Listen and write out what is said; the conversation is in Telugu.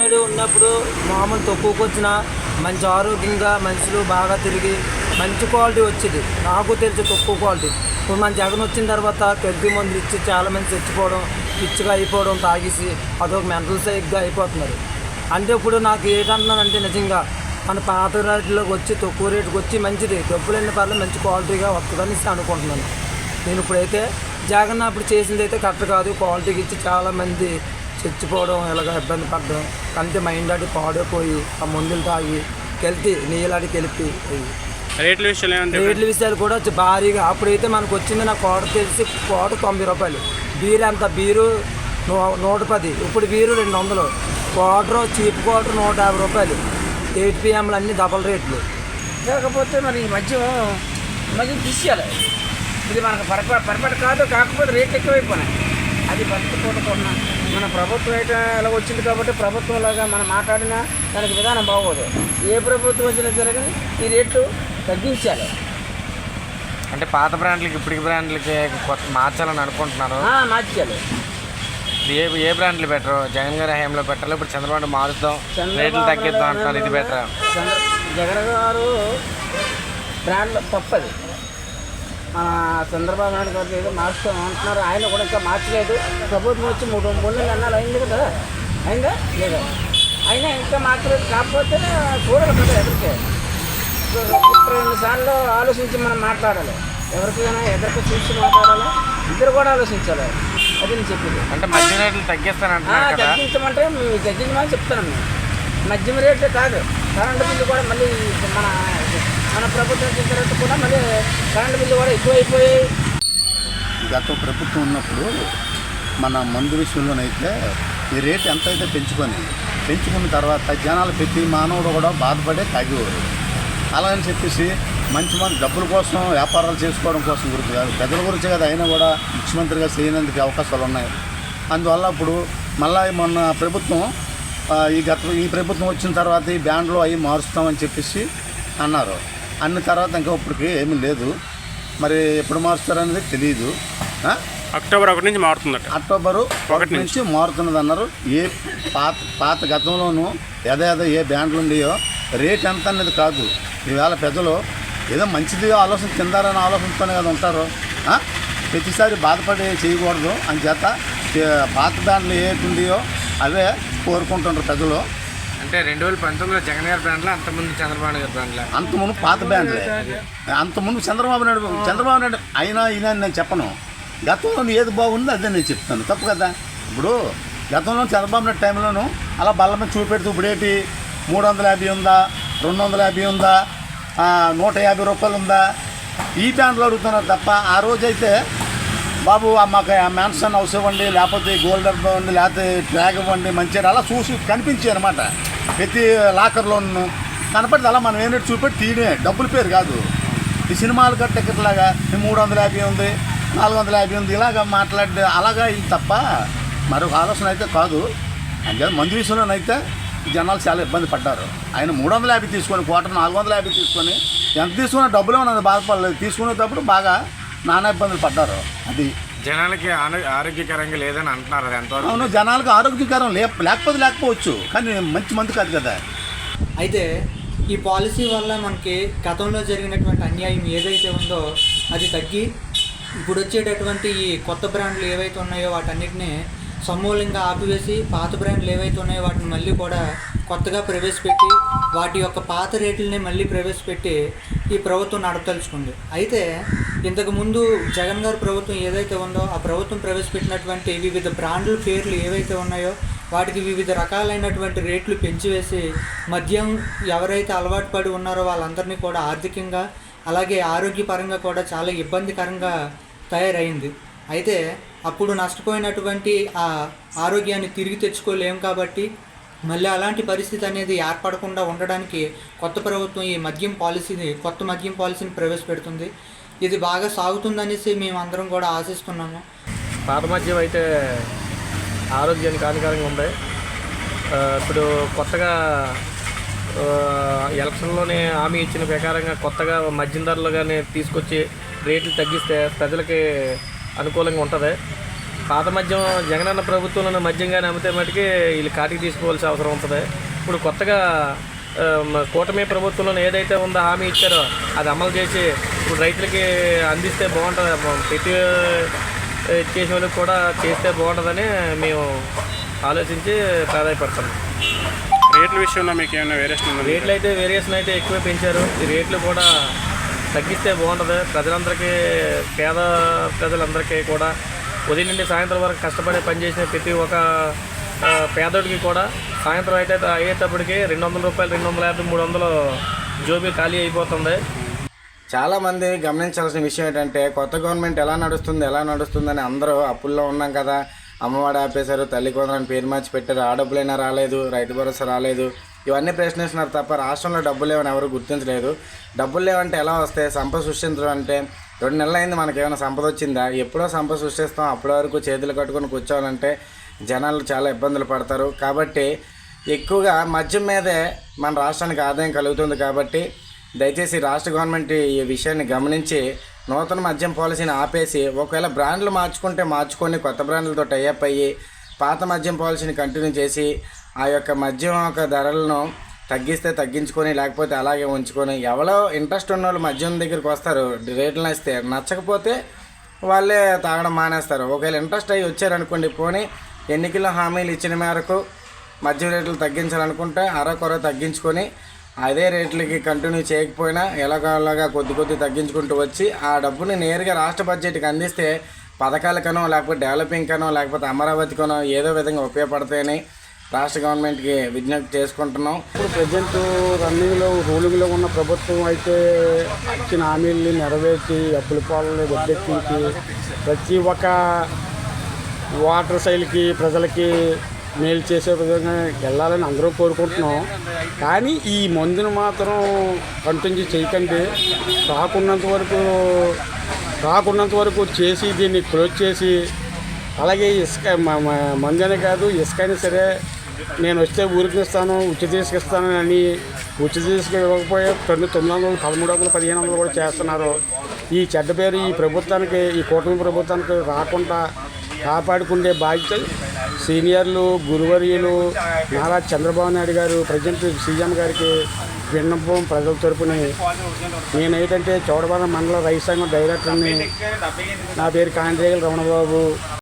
నాయుడు ఉన్నప్పుడు మామూలు తక్కువకి వచ్చిన మంచి ఆరోగ్యంగా మనుషులు బాగా తిరిగి మంచి క్వాలిటీ వచ్చేది. నాకు తెలిసి తక్కువ క్వాలిటీ. ఇప్పుడు మన జగన్ వచ్చిన తర్వాత పెద్ద మందులు ఇచ్చి చాలా మంది చచ్చిపోవడం పిచ్చిగా అయిపోవడం తాగేసి అదొక మెంటల్ సైక్గా అయిపోతున్నారు. అంటే ఇప్పుడు నాకు ఏంటంటున్నానంటే నిజంగా మన పాత రేట్లోకి వచ్చి తక్కువ రేటుకి వచ్చి మంచిది. డబ్బులైన పర్లేదు మంచి క్వాలిటీగా వస్తుందని అనుకుంటున్నాను. నేను ఇప్పుడైతే జగన్ అప్పుడు చేసింది అయితే కరెక్ట్ కాదు. క్వాలిటీకి ఇచ్చి చాలామంది చచ్చిపోవడం ఇలాగ ఇబ్బంది పడడం అంతే మైండ్ అడి పాడైపోయి ఆ మందులు తాగి కెలిపి నీళ్ళడి కెలిపి. రేట్ల విషయంలో ఏమంటే రేట్ల విషయాలు కూడా వచ్చి భారీగా. అప్పుడైతే మనకు వచ్చింది నా కోట తెలిసి కోట తొంభై రూపాయలు. బీరు ఎంత? బీరు నూ- నూట పది. ఇప్పుడు బీరు రెండు వందలు. క్వార్టర్ చీప్ క్వార్టర్ నూట యాభై రూపాయలు. ఎయిట్ పిఎంలు అన్ని డబల్ రేట్లు. కాకపోతే మరి ఈ మధ్య మధ్య తీసేయాలి ఇది మనకు పరప పరపట కాదు కాకపోతే రేట్లు ఎక్కువైపోయినాయి. అది పట్టుకోకుండా మన ప్రభుత్వం అయితే ఇలా వచ్చింది కాబట్టి ప్రభుత్వం లాగా మనం మాట్లాడినా దానికి విధానం బాగోదు. ఏ ప్రభుత్వం వచ్చినా సరే ఈ రేట్లు తగ్గించాలి. అంటే పాత బ్రాండ్లకి ఇప్పటికి బ్రాండ్లకి కొత్త మార్చాలని అనుకుంటున్నారు. మార్చాలి. ఏ ఏ బ్రాండ్లు బెటర్? జగన్ గారి హయాంలో పెట్టాలి ఇప్పుడు చంద్రబాబు మారుద్దాం? రేట్లు తగ్గిద్దాం అంటున్నారు ఇది బెటర్? జగన్ గారు బ్రాండ్ తప్పది. మన చంద్రబాబు నాయుడు గారు ఏదో మార్చుతాం అంటున్నారు. ఆయన కూడా ఇంకా మార్చలేదు. ప్రభుత్వం వచ్చి మూడు మూడు నెలలు అన్నాలు అయింది కదా? అయిందా? లేదా? అయినా ఇంకా మార్చలేదు. కాకపోతే చూడాలి కదా ఎదురికే రెండు సార్లు ఆలోచించి మనం మాట్లాడాలి. ఎవరికైనా ఎదురికి చూసి మాట్లాడాలి. ఇద్దరు కూడా ఆలోచించాలి. అది నేను చెప్పింది. అంటే మధ్య రేట్లు తగ్గిస్తాను ఆ, అంటున్నారు కదా? తగ్గించమంటే మేము తగ్గించమని చెప్తున్నాం మేము మద్యం రేట్లే కాదు. కరెంటు బిల్లు కూడా మళ్ళీ మన మన ప్రభుత్వం వచ్చిన తర్వాత కూడా మళ్ళీ కరెంటు బిల్లు కూడా ఎక్కువైపోయి. గత ప్రభుత్వం ఉన్నప్పుడు మన మందు విషయంలోనైతే ఈ రేట్ ఎంత అయితే పెంచుకొని పెంచుకున్న తర్వాత జనాలు ప్రతి మానవుడు కూడా బాధపడే తాగేవారు. అలాగని చెప్పేసి మంచి మంది డబ్బుల కోసం వ్యాపారాలు చేసుకోవడం కోసం గురించి కాదు పెద్దల గురించి కదా అయినా కూడా ముఖ్యమంత్రిగా చేయనందుకు అవకాశాలు ఉన్నాయి. అందువల్ల ఇప్పుడు మళ్ళీ మొన్న ప్రభుత్వం ఈ గత ఈ ప్రభుత్వం వచ్చిన తర్వాత ఈ బ్యాండ్లో అవి మారుస్తామని చెప్పేసి అన్నారు. అన్న తర్వాత ఇంకా ఇప్పటికి ఏమీ లేదు. మరి ఎప్పుడు మారుస్తారనేది తెలియదు? అక్టోబర్ ఒకటి నుంచి మారుతుందట. అక్టోబరు ఒకటి నుంచి. మారుతున్నది అన్నారు. ఏ పాత పాత గతంలోనూ ఏదో ఏ బ్యాండ్లు ఉండేయో రేట్ ఎంత అనేది కాదు. ఈవేళ పెద్దలు ఏదో మంచిది ఆలోచన తిందారని ఆలోచనతోనే కదా ఉంటారు? ప్రతిసారి బాధపడి చేయకూడదు. అని చేత పాత బ్యాండ్లు ఏ ఉండేయో అవే కోరుకుంటుంటారు పెద్దలు అంటే రెండు వేల పంతొమ్మిదిలో జగన్ గారి బ్రాండ్లో అంతకుముందు చంద్రబాబు గారి బ్రాండ్లో. అంత ముందు పాత బ్రాండ్ అంత ముందు చంద్రబాబు నాయుడు చంద్రబాబు నాయుడు అయినా ఈయన అని నేను చెప్పను. గతంలో ఏది బాగుందో అదే నేను చెప్తాను. తప్పు కదా? ఇప్పుడు గతంలో చంద్రబాబు నాయుడు టైంలోను అలా బల్ల మీద చూపెడుతూ ఇప్పుడేటి మూడు వందల యాభై ఉందా? రెండు వందల యాభై ఉందా? నూట యాభై రూపాయలు ఉందా? ఈ బ్యాండ్లో అడుగుతున్నారు తప్ప ఆ రోజైతే బాబు మాకు ఆ మ్యాన్సన్ హౌస్ ఇవ్వండి లేకపోతే గోల్డ్ ఇవ్వండి లేకపోతే ట్రాగ్ ఇవ్వండి మంచిగా అలా చూసి కనిపించాయి అనమాట ప్రతి లాకర్లోను కనపడితే అలా మనం ఏంటంటే చూపెట్టి తీయడమే. డబ్బుల పేరు కాదు. ఈ సినిమాలు కట్ట టికెట్ లాగా మూడు వందల యాభై ఉంది నాలుగు వందల యాభై ఉంది ఇలాగ మాట్లాడే అలాగా ఇది తప్ప మరొక ఆలోచన అయితే కాదు. అంతే మందు విషయంలోనైతే జనాలు చాలా ఇబ్బంది పడ్డారు. ఆయన మూడు వందల యాభై తీసుకొని కోట నాలుగు వందల యాభై తీసుకొని ఎంత తీసుకున్నా డబ్బులు ఉన్నది బాధపడలేదు. తీసుకునేటప్పుడు బాగా నానా ఇబ్బందులు పడ్డారు. అది జనాలకి ఆరో- ఆరోగ్యకరంగా లేదని అంటున్నారు అది ఎంతవరకు? అవును జనాలకు ఆరోగ్యకరం లే లేకపోతే లేకపోవచ్చు కానీ మంచి మంది కాదు కదా. అయితే ఈ పాలసీ వల్ల మనకి గతంలో జరిగినటువంటి అన్యాయం ఏదైతే ఉందో అది తగ్గి ఇప్పుడు వచ్చేటటువంటి ఈ కొత్త బ్రాండ్లు ఏవైతే ఉన్నాయో వాటన్నిటిని సమూలంగా ఆపివేసి పాత బ్రాండ్లు ఏవైతే ఉన్నాయో వాటిని మళ్ళీ కూడా కొత్తగా ప్రవేశపెట్టి వాటి యొక్క పాత రేట్లని మళ్ళీ ప్రవేశపెట్టి ఈ ప్రభుత్వం నడపదలుచుకుంది అయితే ఇంతకుముందు జగన్ గారి ప్రభుత్వం ఏదైతే ఉందో ఆ ప్రభుత్వం ప్రవేశపెట్టినటువంటి వివిధ బ్రాండ్ల పేర్లు ఏవైతే ఉన్నాయో వాటికి వివిధ రకాలైనటువంటి రేట్లు పెంచివేసి మద్యం ఎవరైతే అలవాటు పడి ఉన్నారో వాళ్ళందరినీ కూడా ఆర్థికంగా అలాగే ఆరోగ్యపరంగా కూడా చాలా ఇబ్బందికరంగా తయారైంది. అయితే అప్పుడు నష్టపోయినటువంటి ఆ ఆరోగ్యాన్ని తిరిగి తెచ్చుకోలేం కాబట్టి మళ్ళీ అలాంటి పరిస్థితి అనేది ఏర్పడకుండా ఉండడానికి కొత్త ప్రభుత్వం ఈ మద్యం పాలసీని కొత్త మద్యం పాలసీని ప్రవేశపెడుతుంది. ఇది బాగా సాగుతుందనేసి మేము అందరం కూడా ఆశిస్తున్నాము. పాత మద్యం అయితే ఆరోగ్యానికి హానికరంగా ఉంది. ఇప్పుడు కొత్తగా ఎలక్షన్లోనే హామీ ఇచ్చిన ప్రకారంగా కొత్తగా మద్యం ధరలు కానీ తీసుకొచ్చి రేట్లు తగ్గిస్తే ప్రజలకి అనుకూలంగా ఉంటుంది. పాత మద్యం జగనన్న ప్రభుత్వంలో మద్యంగానే అమ్మితే మటుకి వీళ్ళు కాటికి తీసుకోవాల్సిన అవసరం ఉంటుంది. ఇప్పుడు కొత్తగా కూటమి ప్రభుత్వంలో ఏదైతే ఉందో హామీ ఇచ్చారో అది అమలు చేసి ఇప్పుడు రైతులకి అందిస్తే బాగుంటుంది. ఆ, చేసే వాళ్ళకి కూడా చేస్తే బాగుంటుందని మేము ఆలోచించి ప్రాధాన్యపడుతున్నాం రేట్ల విషయంలో మీకు ఏమైనా వేరియేషన్ ఉందా? రేట్లు అయితే వేరియేషన్ అయితే ఎక్కువే పెంచారు. ఈ రేట్లు కూడా తగ్గిస్తే బాగుంటుంది. ప్రజలందరికీ పేద ప్రజలందరికీ కూడా ఉదయం నుండి సాయంత్రం వరకు కష్టపడి పనిచేసిన ప్రతి ఒక్క పేదోడికి కూడా సాయంత్రం అయితే అయ్యేటప్పటికి రెండు వందల రూపాయలు రెండు వందల యాభై మూడు వందలు జోబీ ఖాళీ అయిపోతుంది. చాలామంది గమనించాల్సిన విషయం ఏంటంటే కొత్త గవర్నమెంట్ ఎలా నడుస్తుంది ఎలా నడుస్తుందని అందరూ అప్పుల్లో ఉన్నాం కదా. అమ్మవాడు ఆపేశారు తల్లి కొందరని పేరు మార్చి పెట్టారు ఆ డబ్బులైనా రాలేదు రైతు భరోసా రాలేదు. ఇవన్నీ ప్రశ్నిస్తున్నారు తప్ప రాష్ట్రంలో డబ్బులు లేవని ఎవరు గుర్తించలేదు. డబ్బులు లేవంటే ఎలా వస్తాయి? సంపద సృష్టించడం అంటే రెండు నెలలు అయింది మనకేమైనా సంపద వచ్చిందా? ఎప్పుడో సంపద సృష్టిస్తాం అప్పటి వరకు చేతులు కట్టుకొని కూర్చోవాలంటే జనాలు చాలా ఇబ్బందులు పడతారు. కాబట్టి ఎక్కువగా మద్యం మీదే మన రాష్ట్రానికి ఆదాయం కలుగుతుంది కాబట్టి దయచేసి రాష్ట్ర గవర్నమెంట్ ఈ విషయాన్ని గమనించి నూతన మద్యం పాలసీని ఆపేసి ఒకవేళ బ్రాండ్లు మార్చుకుంటే మార్చుకొని కొత్త బ్రాండ్లతో టైఅప్ అయ్యి పాత మద్యం పాలసీని కంటిన్యూ చేసి ఆ యొక్క మద్యం యొక్క ధరలను తగ్గిస్తే తగ్గించుకొని లేకపోతే అలాగే ఉంచుకొని ఎవరో ఇంట్రెస్ట్ ఉన్న వాళ్ళు మద్యం దగ్గరికి వస్తారు రేట్లు ఇస్తే నచ్చకపోతే వాళ్ళే తాగడం మానేస్తారు. ఒకవేళ ఇంట్రెస్ట్ అయ్యి వచ్చారనుకోండి పోనీ ఎన్నికల్లో హామీలు ఇచ్చిన మేరకు మద్యం రేట్లు తగ్గించాలనుకుంటే అరకొర తగ్గించుకొని అదే రేట్లకి కంటిన్యూ చేయకపోయినా ఎలాగోలాగా కొద్ది కొద్ది తగ్గించుకుంటూ వచ్చి ఆ డబ్బుని నేరుగా రాష్ట్ర బడ్జెట్కి అందిస్తే పథకాలకనో లేకపోతే డెవలపింగ్ కనో లేకపోతే అమరావతికనో ఏదో విధంగా ఉపయోగపడతాయని రాష్ట్ర గవర్నమెంట్కి విజ్ఞప్తి చేసుకుంటున్నాం. ఇప్పుడు ప్రజెంట్ రన్నింగ్లో రూలింగ్లో ఉన్న ప్రభుత్వం అయితే ఇచ్చిన హామీల్ని నెరవేర్చి అప్పుల పాలని వడ్డెక్కించి ప్రతి ఒక్క వాటర్ శైలికి ప్రజలకి మేలు చేసే విధంగా వెళ్ళాలని అందరూ కోరుకుంటున్నాం. కానీ ఈ మందును మాత్రం కంటిన్యూ చేయకండి. రాకున్నంత వరకు రాకున్నంత వరకు చేసి దీన్ని క్లోజ్ చేసి అలాగే ఇసుక మందనే కాదు ఇసుక అయినా సరే నేను వస్తే ఊరికిస్తాను ఉచిత ఇసుక ఇస్తాను అని ఉచిత ఇవ్వకపోయే తొమ్మిది తొమ్మిది వందలు పదమూడు వందలు పదిహేను వందలు కూడా చేస్తున్నారు. ఈ చెడ్డ పేరు ఈ ప్రభుత్వానికి ఈ కూటమి ప్రభుత్వానికి రాకుండా కాపాడుకునే బాధ్యత సీనియర్లు గురువర్యులు నారా చంద్రబాబు నాయుడు గారు ప్రజెంట్ సీఎం గారికి విన్నపం ప్రజల తరపున. నేనేంటంటే చౌడవరం మండల రైతు సంఘం డైరెక్టర్ని. నా పేరు కాండ్రేగల్ రమణబాబు.